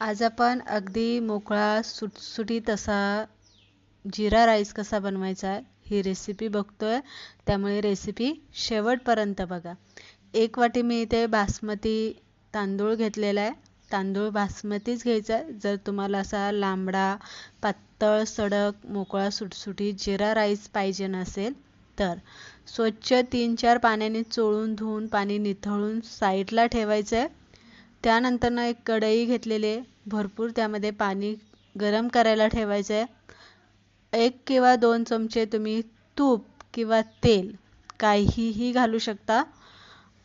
आज आपण अगदी मोकळा सुटसुटीत असा जिरा राईस कसा बनवायचा आहे ही रेसिपी बघतोय. त्यामुळे रेसिपी शेवटपर्यंत बघा. एक वाटी मी इथे बासमती तांदूळ घेतलेला आहे. तांदूळ बासमतीच घ्यायचा आहे. जर तुम्हाला असा लांबडा पातळ सडक मोकळा सुटसुटीत जिरा राईस पाहिजे नसेल तर स्वच्छ तीन चार पाण्याने चोळून धुवून पाणी निथळून साईडला ठेवायचं आहे त्यानंतरनं एक कढई घेतलेली भरपूर त्यामध्ये पाणी गरम करायला ठेवायचं आहे एक किंवा दोन चमचे तुम्ही तूप किंवा तेल काहीही घालू शकता.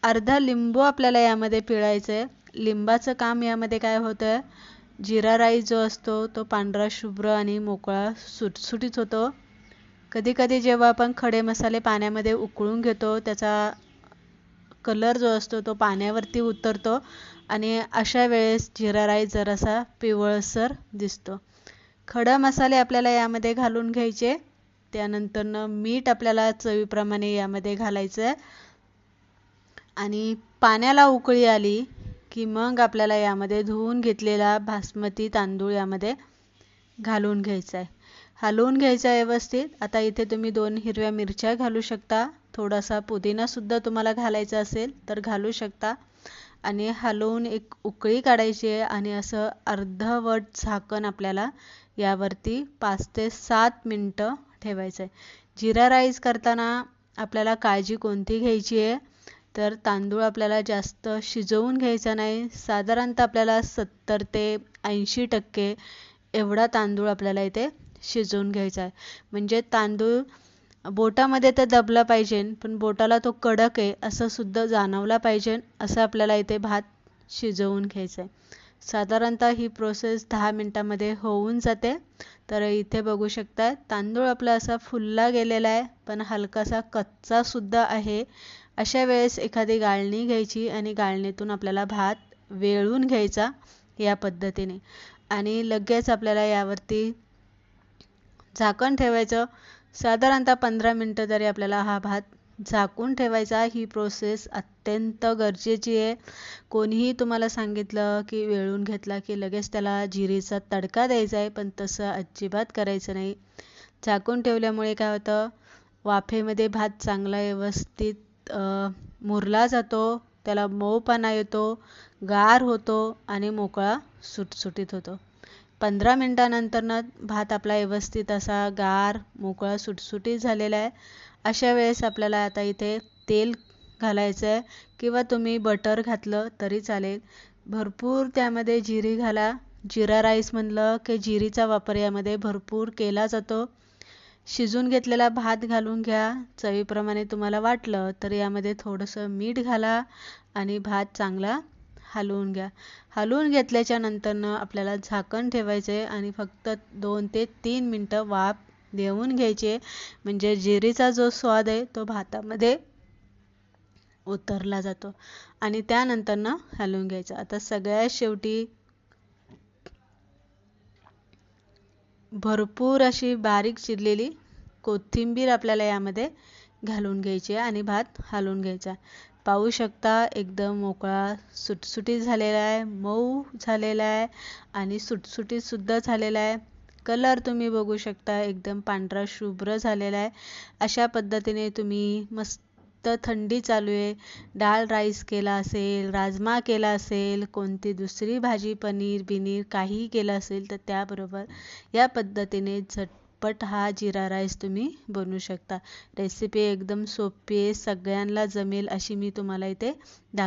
अर्धा लिंबू आपल्याला यामध्ये पिळायचं आहे लिंबाचं काम यामध्ये काय होतं आहे जिरा राईस जो असतो तो पांढरा शुभ्र आणि मोकळा सुटसुटीत होतो. कधीकधी जेव्हा आपण खडे मसाले पाण्यामध्ये उकळून घेतो त्याचा कलर जो असतो तो पाण्यावरती उतरतो आणि अशा वेळेस जिरा राईस जरासा पिवळसर दिसतो. खडा मसाले आपल्याला यामध्ये घालून घ्यायचे. त्यानंतरनं मीठ आपल्याला चवीप्रमाणे यामध्ये घालायचं आहे आणि पाण्याला उकळी आली की मग आपल्याला यामध्ये धुवून घेतलेला बासमती तांदूळ यामध्ये घालून घ्यायचा आहे हलवून घ्यायचा व्यवस्थित. आता इथे तुम्ही दोन हिरव्या मिरच्या घालू शकता. थोडासा पुदिनासुद्धा तुम्हाला घालायचा असेल तर घालू शकता. आणि हलवून एक उकळी काढायची आहे आणि असं अर्धवट झाकण आपल्याला यावरती पाच ते सात मिनटं ठेवायचं आहे जिरा राईस करताना आपल्याला काळजी कोणती घ्यायची आहे? तर तांदूळ आपल्याला जास्त शिजवून घ्यायचा नाही. साधारणतः आपल्याला सत्तर ते ऐंशी टक्के एवढा तांदूळ आपल्याला इथे शिजवून घ्यायचा आहे. म्हणजे तांदूळ बोटामध्ये तर दबला पाहिजे पण बोटाला तो कडक आहे असं सुद्धा जाणवला पाहिजे असं आपल्याला इथे भात शिजवून घ्यायचं आहे साधारणतः ही प्रोसेस दहा मिनटामध्ये होऊन जाते. तर इथे बघू शकता तांदूळ आपला असा फुलला गेलेला आहे पण हलकासा कच्चा सुद्धा आहे. अशा वेळेस एखादी गाळणी घ्यायची आणि गाळणीतून आपल्याला भात वेळून घ्यायचा या पद्धतीने. आणि लगेच आपल्याला यावरती झाकण ठेवायचं. साधारणतः पंधरा मिनटं तरी आपल्याला हा भात झाकून ठेवायचा. ही प्रोसेस अत्यंत गरजेची आहे. कोणीही तुम्हाला सांगितलं की वेळून घेतला की लगेच त्याला जिरीचा तडका द्यायचा आहे पण तसं अजिबात करायचं नाही. झाकून ठेवल्यामुळे काय होतं? वाफेमध्ये भात चांगला व्यवस्थित मुरला जातो त्याला मऊपणा येतो गार होतो आणि मोकळा सुटसुटीत होतो. पंधरा मिनटानंतरनं भात आपला व्यवस्थित असा गार मोकळा सुटसुटीत झालेला आहे. अशा वेळेस आपल्याला आता इथे तेल घालायचं आहे किंवा तुम्ही बटर घातलं तरी चालेल. भरपूर त्यामध्ये जिरी घाला. जिरा राईस म्हणलं की जिरीचा वापर यामध्ये भरपूर केला जातो. शिजून घेतलेला भात घालून घ्या. चवीप्रमाणे तुम्हाला वाटलं तर यामध्ये थोडंसं मीठ घाला आणि भात चांगला हलवून घ्या. हलवून घेतल्याच्या नंतरनं आपल्याला झाकण ठेवायचं आहे आणि फक्त दोन ते तीन मिनटं वाफ देऊन घ्यायचे म्हणजे जिरीचा जो स्वाद आहे तो भातामध्ये उतरला जातो. आणि त्यानंतरनं हलवून घ्यायचं. आता सगळ्यात शेवटी भरपूर अशी बारीक चिरलेली कोथिंबीर आपल्याला यामध्ये घालून घ्यायची आणि भात हलवून घ्यायचा. पाहू शकता एकदम मोकळा सुटसुटीत झालेला आहे मऊ झालेला आहे आणि सुटसुटीतसुद्धा झालेला आहे. कलर तुम्ही बघू शकता एकदम पांढरा शुभ्र झालेला आहे. अशा पद्धतीने तुम्ही मस्त थंडी चालू आहे. डाळ राईस केला असेल राजमा केला असेल कोणती दुसरी भाजी पनीर बिनीर काहीही केलं असेल तर त्याबरोबर या पद्धतीने झट झटपट हा जिरा राईस तुम्ही बनवू शकता. रेसिपी एकदम सोपी आहे सगळ्यांना जमेल अशी मी तुम्हाला इथे दाख